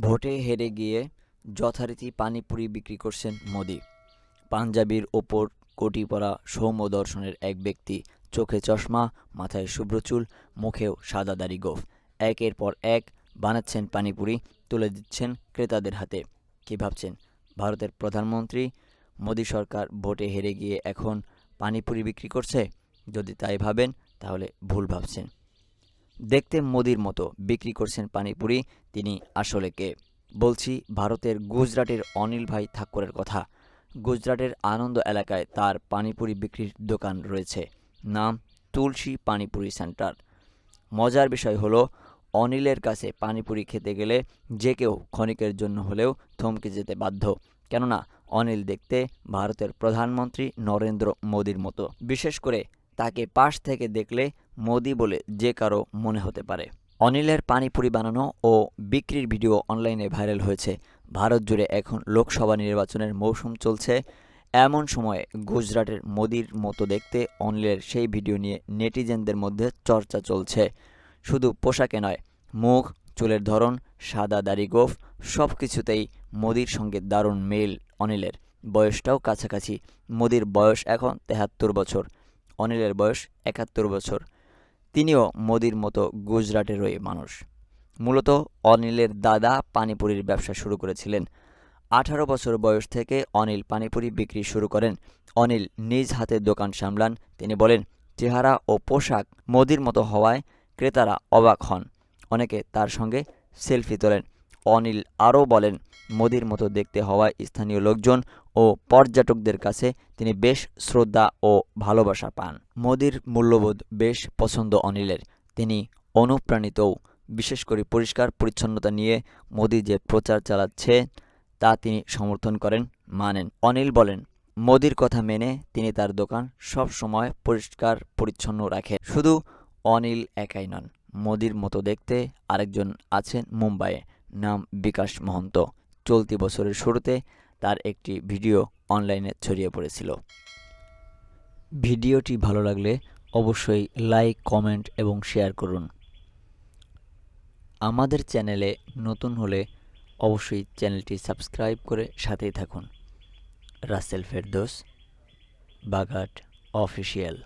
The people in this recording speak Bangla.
ভোটে হেরে গিয়ে যথারীতি পানিপুরি বিক্রি করছেন মোদি। পাঞ্জাবির ওপর কোটি পরা সৌম্য দর্শনের এক ব্যক্তি, চোখে চশমা, মাথায় শুভ্র চুল, মুখেও সাদা দাড়ি গোফ। একের পর এক বানাচ্ছেন পানিপুরি, তুলে দিচ্ছেন ক্রেতাদের হাতে। কি ভাবছেন? ভারতের প্রধানমন্ত্রী, মোদি সরকার ভোটে হেরে গিয়ে এখন পানিপুরি বিক্রি করছে? যদি তাই ভাবেন, তাহলে ভুল ভাবছেন। দেখতে মোদির মতো বিক্রি করছেন পানিপুরি, তিনি আসলে কে? বলছি, ভারতের গুজরাটের অনিল ভাই ঠাকুরের কথা। গুজরাটের আনন্দ এলাকায় তার পানিপুরি বিক্রির দোকান রয়েছে। নাম, তুলসী পানিপুরি সেন্টার। মজার বিষয় হলো, অনিলের কাছে পানিপুরি খেতে গেলে যে কেউ ক্ষণিকের জন্য হলেও থমকে যেতে বাধ্য। কেননা, অনিল দেখতে ভারতের প্রধানমন্ত্রী নরেন্দ্র মোদির মতো। বিশেষ করে তাকে পাশ থেকে দেখলে মোদি বলে যে কারও মনে হতে পারে। অনিলের পানিপুরি বানানো ও বিক্রির ভিডিও অনলাইনে ভাইরাল হয়েছে। ভারত জুড়ে এখন লোকসভা নির্বাচনের মৌসুম চলছে। এমন সময়ে গুজরাটের মোদির মতো দেখতে অনিলের সেই ভিডিও নিয়ে নেটিজেনদের মধ্যে চর্চা চলছে। শুধু পোশাকে নয়, মুখ, চুলের ধরন, সাদা দাড়ি গোফ সব কিছুতেই মোদির সঙ্গে দারুণ মেল অনিলের। বয়সটাও কাছাকাছি। মোদির বয়স এখন তেহাত্তর বছর। অনিলের বয়স একাত্তর বছর। তিনিও মোদির মতো গুজরাটেরই মানুষ। মূলত অনিলের দাদা পানিপুরির ব্যবসা শুরু করেছিলেন। আঠারো বছর বয়স থেকে অনিল পানিপুরি বিক্রি শুরু করেন। অনিল নিজ হাতে দোকান সামলান। তিনি বলেন, চেহারা ও পোশাক মোদির মতো হওয়ায় ক্রেতারা অবাক হন। অনেকে তার সঙ্গে সেলফি তোলেন। অনিল আরও বলেন, মোদির মতো দেখতে হওয়ায় স্থানীয় লোকজন ও পর্যটকদের কাছে তিনি বেশ শ্রদ্ধা ও ভালোবাসা পান। মোদির মূল্যবোধ বেশ পছন্দ অনিলের। তিনি অনুপ্রাণিতও। বিশেষ করে পরিষ্কার পরিচ্ছন্নতা নিয়ে মোদি যে প্রচার চালাচ্ছে, তা তিনি সমর্থন করেন, মানেন। অনিল বলেন, মোদির কথা মেনে তিনি তার দোকান সব সময় পরিষ্কার পরিচ্ছন্ন রাখেন শুধু অনিল একাই নন, মোদির মতো দেখতে আরেকজন আছেন মুম্বাইয়ে। নাম বিকাশ মহন্ত। চলতি বছরের শুরুতে তার একটি ভিডিও অনলাইনে ছড়িয়ে পড়েছিল। ভিডিওটি ভালো লাগলে অবশ্যই লাইক, কমেন্ট এবং শেয়ার করুন। আমাদের চ্যানেলে নতুন হলে অবশ্যই চ্যানেলটি সাবস্ক্রাইব করে সাথেই থাকুন। রাসেল ফেরদোস বাঘাট অফিসিয়াল